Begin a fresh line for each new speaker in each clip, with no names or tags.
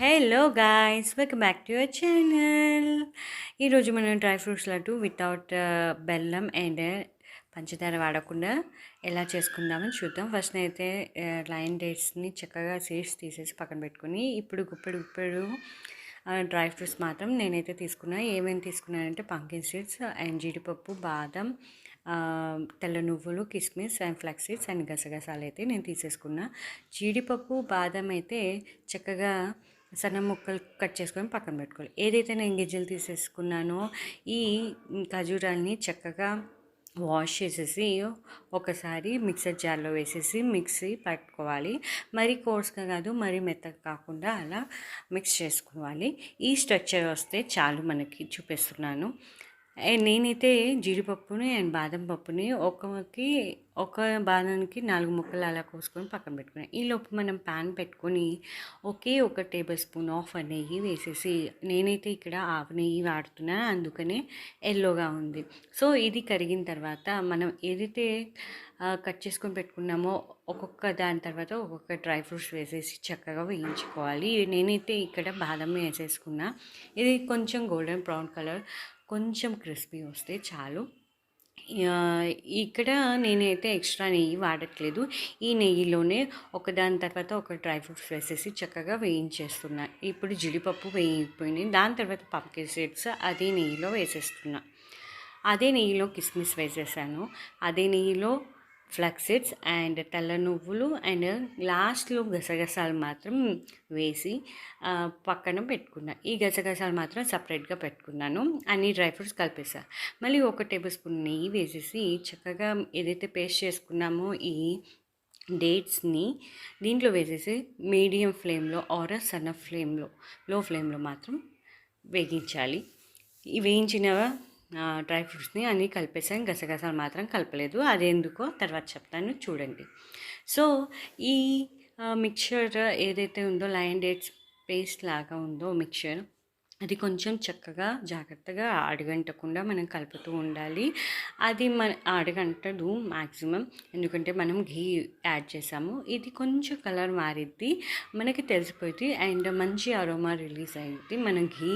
Hello guys welcome back to your channel ఈరోజు మనం dry fruits laddu without బెల్లం and పంచదార వాడకుండా ఎలా చేసుకుందామని చూద్దాం. ఫస్ట్ అయితే లైన్ డేట్స్ని చక్కగా సీడ్స్ తీసేసి పక్కన పెట్టుకుని ఇప్పుడు గుప్పెడు గుప్పెడు డ్రై ఫ్రూట్స్ మాత్రం నేనైతే తీసుకున్నా. ఏమేమి తీసుకున్నానంటే పంకిన్ సీడ్స్ అండ్ జీడిపప్పు బాదం తెల్ల నువ్వులు కిస్మిస్ అండ్ ఫ్లక్స్ సీడ్స్ అండ్ గసగసాలు అయితే నేను తీసేసుకున్నా. జీడిపప్పు బాదం అయితే చక్కగా సన్న ముక్కలు కట్ చేసుకొని పక్కన పెట్టుకోవాలి. ఏదైతే నేను గింజలు తీసేసుకున్నానో ఈ ఖజూరాల్ని చక్కగా వాష్ చేసేసి ఒకసారి మిక్సర్ జార్లో వేసేసి మిక్సీ పట్టుకోవాలి. మరి కోర్స్గా కాదు మరి మెత్తగా కాకుండా అలా మిక్స్ చేసుకోవాలి. ఈ స్ట్రక్చర్ వస్తే చాలు మనకి చూపిస్తున్నాను. నేనైతే జీడిపప్పుని అండ్ బాదం పప్పుని ఒకకి ఒక బాదానికి నాలుగు ముక్కలు అలా కోసుకొని పక్కన పెట్టుకున్నాను ఈ లోపు మనం ప్యాన్ పెట్టుకొని ఒకే ఒక టేబుల్ స్పూన్ ఆఫ్ నెయ్యి వేసేసి నేనైతే ఇక్కడ ఆవు నెయ్యి వాడుతున్నా అందుకనే ఎల్లోగా ఉంది. సో ఇది కరిగిన తర్వాత మనం ఏదైతే కట్ చేసుకొని పెట్టుకున్నామో ఒక్కొక్క దాని తర్వాత ఒక్కొక్క డ్రై ఫ్రూట్స్ వేసేసి చక్కగా వేయించుకోవాలి. నేనైతే ఇక్కడ బాదం వేసేసుకున్నా. ఇది కొంచెం గోల్డెన్ బ్రౌన్ కలర్ కొంచెం క్రిస్పీ వస్తే చాలు. ఇక్కడ నేనైతే ఎక్స్ట్రా నెయ్యి వాడట్లేదు. ఈ నెయ్యిలోనే ఒకదాని తర్వాత ఒక డ్రై ఫ్రూట్స్ వేసేసి చక్కగా వేయించేస్తున్నా. ఇప్పుడు జీడిపప్పు వేయిపోయింది దాని తర్వాత పంకిన్ సీడ్స్ అదే నెయ్యిలో వేసేస్తున్నా. అదే నెయ్యిలో కిస్మిస్ వేసేసాను. అదే నెయ్యిలో ఫ్లక్సిడ్స్ అండ్ తెల్ల నువ్వులు అండ్ లాస్ట్లో గసగసాలు మాత్రం వేసి పక్కన పెట్టుకున్నా. ఈ గసగసాలు మాత్రం సపరేట్గా పెట్టుకున్నాను. అన్ని డ్రై ఫ్రూట్స్ కలిపేసా. మళ్ళీ ఒక టేబుల్ స్పూన్ నెయ్యి వేసేసి చక్కగా ఏదైతే పేస్ట్ చేసుకున్నామో ఈ డేట్స్ని దీంట్లో వేసేసి మీడియం ఫ్లేమ్లో ఆర్ సన్న ఫ్లేమ్లో లో ఫ్లేమ్లో మాత్రం వేగించాలి. ఈ వేయించిన డ్రై ఫ్రూట్స్ని అన్నీ కలిపేసాను గసగసాలు మాత్రం కలపలేదు. అదేందుకో తర్వాత చెప్తాను చూడండి. సో ఈ మిక్చర్ ఏదైతే ఉందో లయన్ డేట్స్ పేస్ట్ లాగా ఉందో మిక్చర్ అది కొంచెం చక్కగా జాగ్రత్తగా అడగంటకుండా మనం కలుపుతూ ఉండాలి. అది మన అడగంటదు మ్యాక్సిమం ఎందుకంటే మనం ఘీ యాడ్ చేసాము. ఇది కొంచెం కలర్ మారిద్ది. మనకి తెలిసిపోయింది అండ్ మంచి అరోమా రిలీజ్ అయింది మనం ఘీ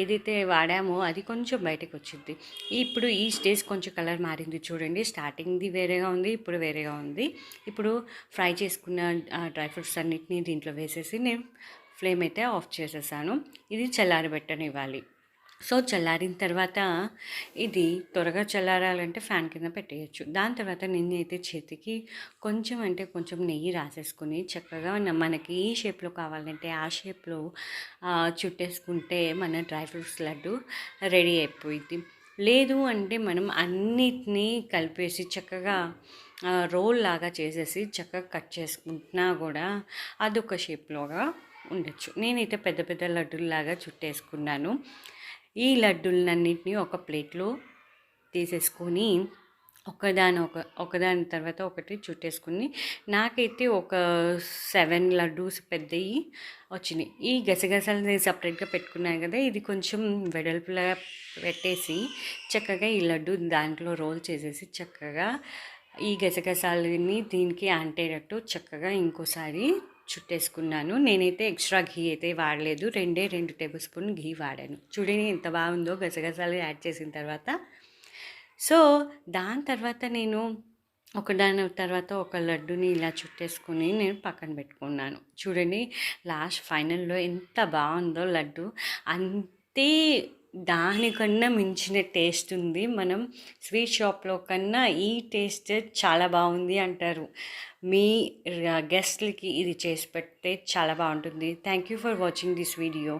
ఏదైతే వాడామో అది కొంచెం బయటకు వచ్చింది ఇప్పుడు ఈ స్టేజ్ కొంచెం కలర్ మారింది చూడండి. స్టార్టింగ్ది వేరేగా ఉంది ఇప్పుడు వేరేగా ఉంది. ఇప్పుడు ఫ్రై చేసుకున్న డ్రై ఫ్రూట్స్ అన్నిటినీ దీంట్లో వేసేసి నేను ఫ్లేమ్ అయితే ఆఫ్ చేసేసాను. ఇది చల్లారబెట్టనివ్వాలి. సో చల్లారిన తర్వాత ఇది త్వరగా చల్లారాలంటే ఫ్యాన్ కింద పెట్టేయచ్చు. దాని తర్వాత నిన్న అయితే చేతికి కొంచెం అంటే కొంచెం నెయ్యి రాసేసుకుని చక్కగా మనకి ఈ షేప్లో కావాలంటే ఆ షేప్లో చుట్టేసుకుంటే మన డ్రై ఫ్రూట్స్ లడ్డు రెడీ అయిపోయింది లేదు అంటే మనం అన్నిటినీ కలిపేసి చక్కగా రోల్ లాగా చేసేసి చక్కగా కట్ చేసుకుంటున్నా కూడా అదొక షేప్లోగా ఉండొచ్చు. నేనైతే పెద్ద పెద్ద లడ్డూల్లాగా చుట్టేసుకున్నాను. ఈ లడ్డూలన్నింటినీ ఒక ప్లేట్లో తీసేసుకొని ఒకదాని ఒక ఒకదాని తర్వాత ఒకటి చుట్టేసుకుని నాకైతే ఒక సెవెన్ లడ్డూస్ పెద్దవి వచ్చినాయి. ఈ గసగసాలు నేను సపరేట్గా పెట్టుకున్నాను కదా ఇది కొంచెం వెడల్పులా పెట్టేసి చక్కగా ఈ లడ్డు దాంట్లో రోల్ చేసేసి చక్కగా ఈ గసగసాలని దీనికి అంటేటట్టు చక్కగా ఇంకోసారి చుట్టేసుకున్నాను. నేనైతే ఎక్స్ట్రా ఘీ అయితే వాడలేదు. రెండే రెండు టేబుల్ స్పూన్ ఘీ వాడాను. చూడని ఎంత బాగుందో గసగసాలు యాడ్ చేసిన తర్వాత. సో దాని తర్వాత నేను ఒకదాని తర్వాత ఒక లడ్డుని ఇలా చుట్టేసుకుని నేను పక్కన పెట్టుకున్నాను. చూడండి లాస్ట్ ఫైనల్లో ఎంత బాగుందో లడ్డు. అంత దానికన్నా మించిన టేస్ట్ ఉంది. మనం స్వీట్ షాప్లో కన్నా ఈ టేస్ట్ చాలా బాగుంది అంటారు. మీ గెస్ట్లకి ఇది చేసి పెడితే చాలా బాగుంటుంది. Thank you for watching this video.